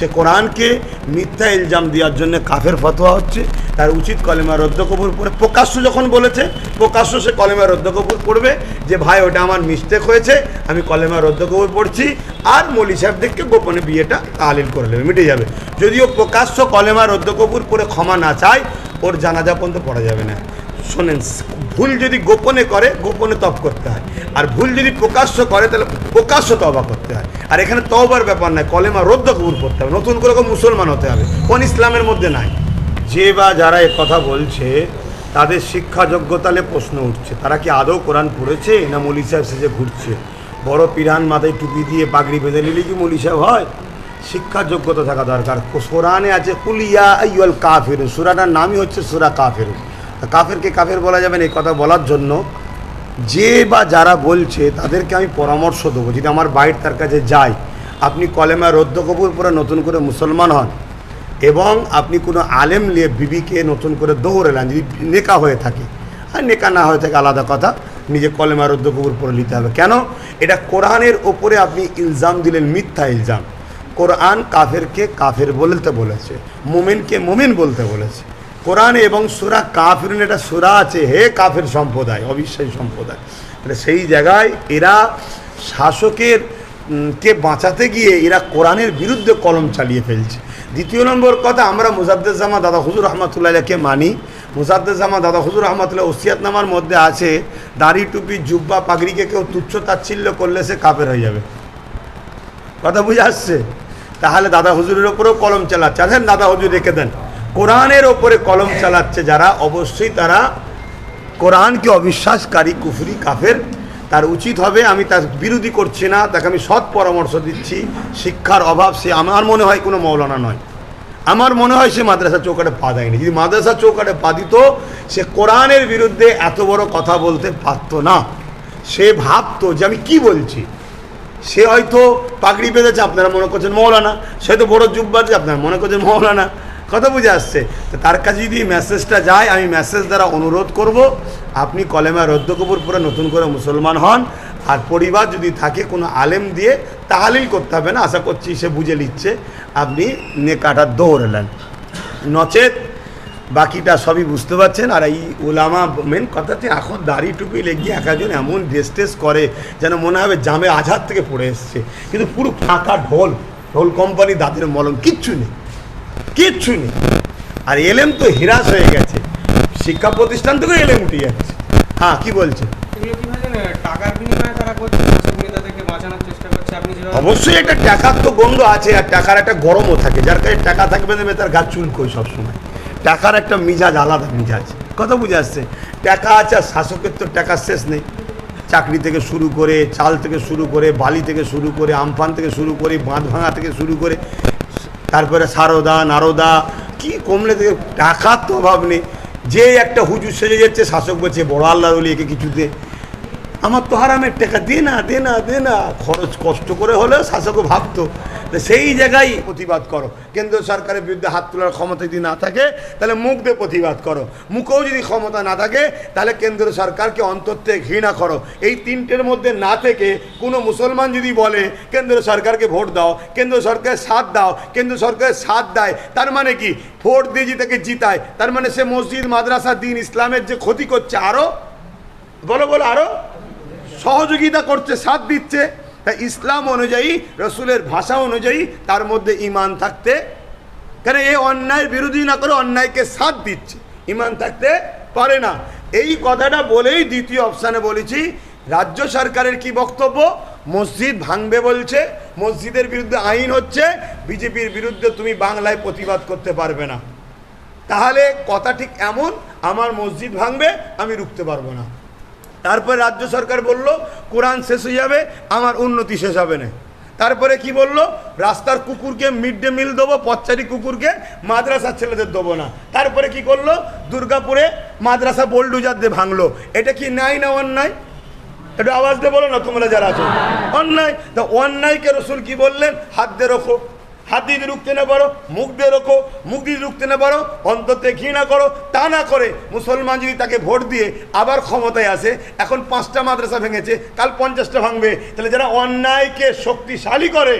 সে কোরআনকে মিথ্যা ইলজাম দেওয়ার জন্য কাফের ফতোয়া হচ্ছে, তার উচিত কলেমা রদ্দ কবুর পড়ে। প্রকাশ্য যখন বলেছে, প্রকাশ্য সে কলেমা রদ্দ কবুর পড়বে যে, ভাই, ওটা আমার মিস্টেক হয়েছে, আমি কলেমা রদ্দ কবুর পড়ছি। আর মলি সাহেবদেরকে গোপনে বিয়েটা তালিল করে নেবে মিটে যাবে। যদিও প্রকাশ্য কলেমা রদ্দ কবুর পরে ক্ষমা না চায়, ওর জানাজা পর্যন্ত পড়া যাবে না। শোনেন, ভুল যদি গোপনে করে, গোপনে তপ করতে হয়। আর ভুল যদি প্রকাশ্য করে, তাহলে প্রকাশ্য তবা করতে হয়। আর এখানে তবার ব্যাপার নয়, কলেমা রদ্দ কবুল করতে হবে। নতুন করে মুসলমান হতে হবে। কোন ইসলামের মধ্যে নাই। যে বা যারা কথা বলছে, তাদের শিক্ষা যোগ্যতালে প্রশ্ন উঠছে। তারা কি আদৌ কোরআন পড়েছে না মলি সাহেব সেজে ঘুরছে? বড় পিরান মাথায় টুপি দিয়ে পাগড়ি বেঁধে নিলে কি মলি সাহেব হয়? শিক্ষার যোগ্যতা থাকা দরকার। কোরআনে আছে কুলিয়া আইয়াল কাফের সুরাটার নামই হচ্ছে সুরা কাফের তা কাফেরকে কাফের বলা যাবে না, এই কথা বলার জন্য যে বা যারা বলছে তাদেরকে আমি পরামর্শ দেবো। যদি আমার বাইর তার কাছে যাই আপনি কলেমা রদ্দ কবুল করে নতুন করে মুসলমান হন এবং আপনি কোনো আলেম নিয়ে বিবিকে নতুন করে দৌড়েলেন যদি নেকা হয়ে থাকে, আর নেকা না হয়ে থাকে আলাদা কথা, নিজে কলেমা রদ্দ কবুল পরে নিতে হবে। কেন? এটা কোরআনের ওপরে আপনি ইলজাম দিলেন, মিথ্যা ইলজাম। কোরআন কাফেরকে কাফের বলতে বলেছে, মোমেনকে মোমেন বলতে বলেছে। কোরআন এবং সুরা কাফির একটা সুরা আছে, হে কাফের সম্প্রদায়, অবিশ্বাসী সম্প্রদায়। মানে সেই জায়গায় এরা শাসকের কে বাঁচাতে গিয়ে এরা কোরআনের বিরুদ্ধে কলম চালিয়ে ফেলছে। দ্বিতীয় নম্বর কথা, আমরা মুজাদ্দেজামা দাদা হুজুর রহমতুল্লাহকে মানি। মুজাদ্দেজামা দাদা হুজুর রহমতুল্লাহ ওসিয়াতনামার মধ্যে আছে, দাড়ি, টুপি, জুব্বা, পাগড়িকে কেউ তুচ্ছ তাচ্ছিল্য করলে সে কাপের হয়ে যাবে। কথা বুঝে আসছে? তাহলে দাদা হুজুরের ওপরেও কলম চালাচ্ছে। আছেন দাদা হুজুর রেখে দেন। কোরআনের ওপরে কলম চালাচ্ছে যারা, অবশ্যই তারা কোরআনকে অবিশ্বাসকারী, কুফরি, কাফের। তার উচিত হবে, আমি তার বিরোধী করছি না, তাকে আমি সৎ পরামর্শ দিচ্ছি। শিক্ষার অভাব, সে আমার মনে হয় কোনো মৌলানা নয়। আমার মনে হয় সে মাদ্রাসা চৌকাটে পা দেয়নি। যদি মাদ্রাসা চৌকাটে পা দিত, সে কোরআনের বিরুদ্ধে এত বড় কথা বলতে পারতো না। সে ভাবতো যে আমি কি বলছি? সে হয়তো পাগড়ি বেঁধেছে, আপনারা মনে করছেন মৌলানা। সে তো বড় বাজে আপনারা মনে করছেন মৌলানা। কথা বুঝে আসছে। তো তার কাছে যদি মেসেজটা যায়, আমি মেসেজ দ্বারা অনুরোধ করব, আপনি কলেমা রদ্দ কবুর পরে নতুন করে মুসলমান হন। আর পরিবার যদি থাকে কোনো আলেম দিয়ে, তাহালিল করতে হবে না, আশা করছি সে বুঝে নিচ্ছে। আপনি নেকাটা দৌড়েলেন নচেত বাকিটা সবই বুঝতে পারছেন। আর এই ওলামা মেন কথাতে এখন দাড়ি টুপি লেগে একজন এমন ড্রেস টেস করে, যেন মনে হবে জামে আঝার থেকে পড়ে এসছে। কিন্তু পুরো ফাঁকা ঢোল ঢোল কোম্পানি দাঁতের মলম কিচ্ছু নেই। কিচ্ছু নেই। আর এলেম তো হিরাস হয়ে গেছে। শিক্ষা প্রতিষ্ঠান থেকে এলেম উঠে যাচ্ছে। হ্যাঁ কি বলছে? এগুলো কি ভাবেন টাকার বিনিময়ে তারা করছে দর্শক তাদেরকে বাঁচানোর চেষ্টা করছে আপনি অবশ্যই একটা টাকার তো গন্ধ আছে আর টাকার একটা গরমও থাকে। যার কাছে টাকা থাকবে দেবে তার গাছ চুলকোই সবসময়। টাকার একটা মিজাজ আলাদা মিজাজ। কথা বুঝে আসছে? টাকা আছে আর শাসকের তো টাকার শেষ নেই। চাকরি থেকে শুরু করে চাল থেকে শুরু করে বালি থেকে শুরু করে আমফান থেকে শুরু করে বাঁধ ভাঙা থেকে শুরু করে তারপরে সারদা, নারদা, কি কমলে থেকে টাকার তো অভাব নেই। যে একটা হুজুর সেজে যাচ্ছে, শাসক বলছে, বড় আল্লাহ একে কিছু দে আমার তো হারামের টাকা, দে না দে না দে না। খরচ কষ্ট করে হলেও শাসকও ভাবতো সেই জায়গায় প্রতিবাদ করো। কেন্দ্র সরকারের বিরুদ্ধে হাত তোলার ক্ষমতা যদি না থাকে, তাহলে মুখ দিয়ে প্রতিবাদ করো। মুখেও যদি ক্ষমতা না থাকে, তাহলে কেন্দ্র সরকারকে অন্তর থেকে ঘৃণা করো। এই তিনটের মধ্যে না থেকে কোনো মুসলমান যদি বলে, কেন্দ্র সরকারকে ভোট দাও, কেন্দ্র সরকারের সাথ দাও, কেন্দ্র সরকারের সাথ দেয়, তার মানে কি? ভোট দিয়ে যদি তাকে জিতায়, তার মানে সে মসজিদ, মাদ্রাসা, দিন ইসলামের যে ক্ষতি করছে আরও বলো বলো আরও সহযোগিতা করছে, সাথ দিচ্ছে। তাই ইসলাম অনুযায়ী, রসুলের ভাষা অনুযায়ী তার মধ্যে ইমান থাকতে, কেন এই অন্যায়ের বিরোধী না করে অন্যায়কে সাথ দিচ্ছে। ইমান থাকতে পারে না। এই কথাটা বলেই দ্বিতীয় অপশানে বলেছি, রাজ্য সরকারের কি বক্তব্য? মসজিদ ভাঙবে বলছে, মসজিদের বিরুদ্ধে আইন হচ্ছে, বিজেপির বিরুদ্ধে তুমি বাংলায় প্রতিবাদ করতে পারবে না। তাহলে কথা ঠিক এমন, আমার মসজিদ ভাঙবে, আমি রুখতে পারব না। তারপরে রাজ্য সরকার বলল, কোরআন শেষ হয়ে যাবে, আমার উন্নতি শেষ হবে না। তারপরে কি বলল, রাস্তার কুকুরকে মিড ডে মিল দেবো পচ্চারি কুকুরকে মাদ্রাসার ছেলেদের দেবো না। তারপরে কি করল, দুর্গাপুরে মাদ্রাসা বোল্ডুজার দিয়ে ভাঙলো। এটা কি নাই না অন্যায়? একটু আওয়াজ দিয়ে বলো না তোমরা যারা আছো। অন্যায়? তা অন্যায়কে রসুল কি বললেন? হাত দিয়ে রখো। হাত দিয়ে রুখতে না পারো, মুখ দিয়ে রোখো, মুখ দিয়ে রুখতে না পারো অন্ততে ঘৃণা করো, তা না করে মুসলমান যদি তাকে ভোট দিয়ে আবার ক্ষমতায় আসে, এখন পাঁচটা মাদ্রাসা ভেঙেছে, কাল পঞ্চাশটা ভাঙবে, তাহলে যারা অন্যায়কে শক্তিশালী করে,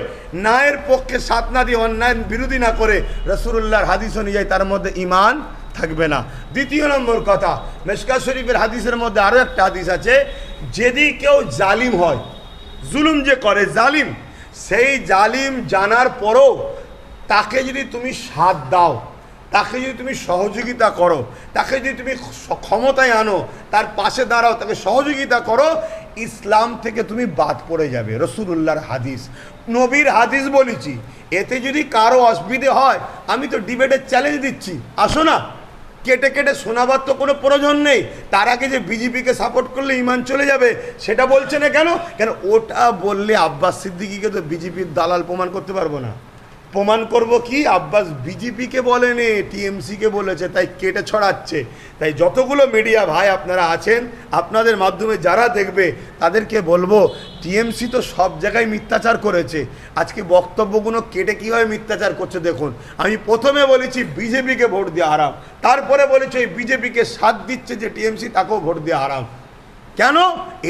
ন্যায়ের পক্ষে সাথ না দিয়ে অন্যায়ের বিরোধী না করে রসুল্লাহর হাদিস অনুযায়ী তার মধ্যে ইমান থাকবে না। দ্বিতীয় নম্বর কথা মেশকা শরীফের হাদিসের মধ্যে আরও একটা হাদিস আছে, যদি কেউ জালিম হয়, জুলুম যে করে, জালিম সেই জালিম জানার পরও তাকে যদি তুমি সাথ দাও, তাকে যদি তুমি সহযোগিতা করো, তাকে যদি তুমি ক্ষমতায় আনো, তার পাশে দাঁড়াও, তাকে সহযোগিতা করো, ইসলাম থেকে তুমি বাদ পড়ে যাবে। রসুল্লাহর হাদিস। নবীর হাদিস বলেছি, এতে যদি কারও অসুবিধে হয়, আমি তো ডিবেটের চ্যালেঞ্জ দিচ্ছি। আসো না। কেটে কেটে শোনাবার তো কোনো প্রয়োজন নেই। তার আগে যে বিজেপিকে সাপোর্ট করলে ইমান চলে যাবে, সেটা বলছে না কেন? কেন ওটা বললে আব্বাস সিদ্দিকিকে তো বিজেপির দালাল প্রমাণ করতে পারব না। প্রমাণ করব কি? আব্বাস বিজেপিকে বলেনি, টিএমসিকে বলেছে, তাই কেটে ছড়াচ্ছে। তাই যতগুলো মিডিয়া ভাই আপনারা আছেন, আপনাদের মাধ্যমে যারা দেখবে, তাদেরকে বলব, টিএমসি তো সব জায়গায় মিথ্যাচার করেছে। আজকে বক্তব্যগুলো কেটে কীভাবে মিথ্যাচার করছে দেখুন। আমি প্রথমে বলেছি, বিজেপিকে ভোট দেওয়া হারাম। তারপরে বলেছি ওই বিজেপিকে সাথ দিচ্ছে যে টিএমসি, তাকেও ভোট দেওয়া হারাম। কেন?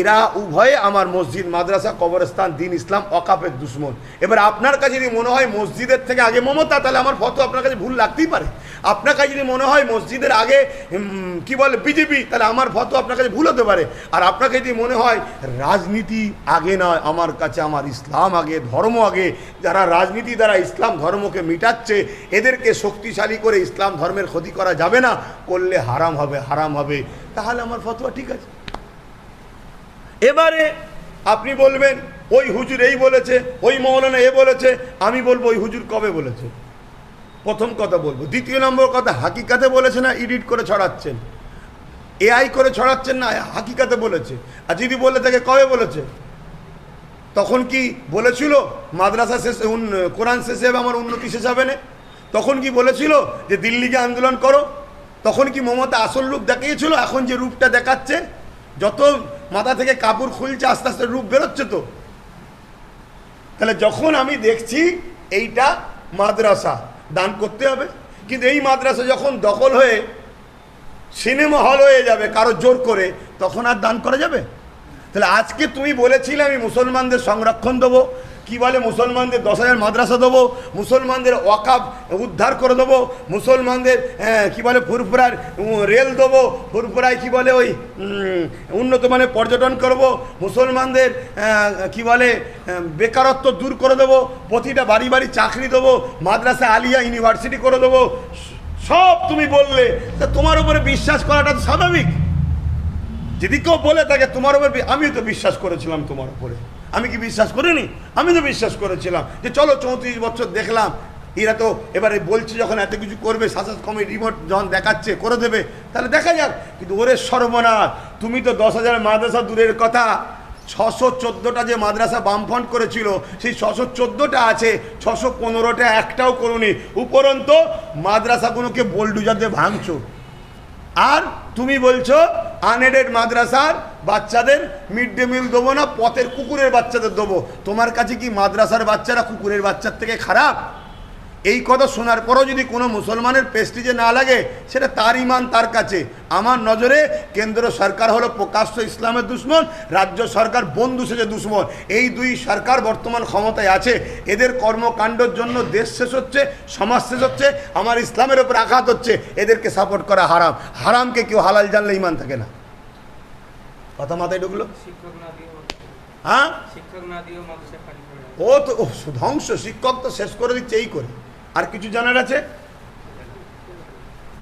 এরা উভয়ে আমার মসজিদ, মাদ্রাসা, কবরস্থান, দিন ইসলাম অকাপের দুশ্মন। এবার আপনার কাছে যদি মনে হয় মসজিদের থেকে আগে মমতা, তাহলে আমার ফটো আপনার কাছে ভুল লাগতেই পারে। আপনার কাছে যদি মনে হয় মসজিদের আগে কি বলে, বিজেপি, তাহলে আমার ফটো আপনার কাছে ভুল হতে পারে। আর আপনাকে যদি মনে হয় রাজনীতি আগে নয়, আমার কাছে, আমার ইসলাম আগে, ধর্ম আগে, যারা রাজনীতি দ্বারা ইসলাম ধর্মকে মিটাচ্ছে, এদেরকে শক্তিশালী করে ইসলাম ধর্মের ক্ষতি করা যাবে না, করলে হারাম হবে হারাম হবে। তাহলে আমার ফতোয়া ঠিক আছে। এবারে আপনি বলবেন, ওই হুজুর এই বলেছে, ওই মৌলানা এ বলেছে। আমি বলব, ওই হুজুর কবে বলেছে? প্রথম কথা বলব। দ্বিতীয় নম্বর কথা, হাকিকাতে বলেছে না এডিট করে ছড়াচ্ছেন? এআই করে ছড়াচ্ছেন না, হাকিকাতে বলেছে। আর যদি বলে থাকে, কবে বলেছে? তখন কি বলেছিল, মাদ্রাসা শেষে কোরআন শেষে হবে আমার উন্নতি শেষ হবে না? তখন কি বলেছিল, যে দিল্লিকে আন্দোলন করো? তখন কি মমতা আসল রূপ দেখিয়েছিল, এখন যে রূপটা দেখাচ্ছে যত মাথা থেকে কাপড় খুলছে, আস্তে আস্তে রূপ বেরোচ্ছে তো। তাহলে যখন আমি দেখছি এইটা মাদ্রাসা, দান করতে হবে। কিন্তু এই মাদ্রাসা যখন দখল হয়ে সিনেমা হল হয়ে যাবে, কারও জোর করে, তখন আর দান করা যাবে? তাহলে আজকে তুমি বলেছিলে আমি মুসলমানদের সংরক্ষণ দেবো কি বলে মুসলমানদের দশ হাজার মাদ্রাসা দেবো মুসলমানদের ওয়াকাব উদ্ধার করে দেবো মুসলমানদের হ্যাঁ, কি বলে ফুরফুরার রেল দেবো ফুরফুরায় কি বলে ওই উন্নত মানের পর্যটন করব মুসলমানদের কি বলে বেকারত্ব দূর করে দেবো প্রতিটা বাড়ি বাড়ি চাকরি দেবো মাদ্রাসা আলিয়া ইউনিভার্সিটি করে দেবো সব তুমি বললে তা তোমার উপরে বিশ্বাস করাটা তো স্বাভাবিক। যদি কেউ বলে থাকে তোমার উপর আমিও তো বিশ্বাস করেছিলাম তোমার উপরে। আমি কি বিশ্বাস করিনি? আমি তো বিশ্বাস করেছিলাম যে চলো চৌত্রিশ বছর দেখলাম, এরা তো এবারে বলছে যখন এত কিছু করবে শাসক কমি রিমোট যখন দেখাচ্ছে, করে দেবে। তাহলে দেখা যাক, কিন্তু ওরে সর্বনাশ, তুমি তো দশ হাজার মাদ্রাসা দূরের কথা। ছশো চোদ্দোটা যে মাদ্রাসা বামফ্রন্ট করেছিল, সেই ছশো চোদ্দোটা আছে, ছশো পনেরোটা একটাও করুনি। উপরন্ত মাদ্রাসাগুলোকে বোলডুজার দিয়ে ভাঙছো। আর তুমি বলছো আনএডেড মাদ্রাসার বাচ্চাদের মিড ডে মিল দেবো না, পথের কুকুরের বাচ্চাদের দেবো। তোমার কাছে কি মাদ্রাসার বাচ্চারা কুকুরের বাচ্চার থেকে খারাপ? এই কথা শোনার পরও যদি কোনো মুসলমানের পেস্টিজে না লাগে সেটা তার ইমান তার কাছে। আমার নজরে কেন্দ্র সরকার হলো প্রকাশ্য ইসলামের দুশ্মন রাজ্য সরকার বন্ধু সেজে দুশ্মন। এই দুই সরকার বর্তমান ক্ষমতায় আছে। এদের কর্মকাণ্ডের জন্য দেশ শেষ হচ্ছে সমাজ শেষ হচ্ছে আমার ইসলামের ওপর আঘাত হচ্ছে। এদেরকে সাপোর্ট করা হারাম। হারামকে কেউ হালাল জানলে ইমান থাকে না। কথা মাথায় ঢুকলো? হ্যাঁ। ও তো ধ্বংস। শিক্ষক তো শেষ করে দিচ্ছে এই করে। আর কিছু জানার আছে?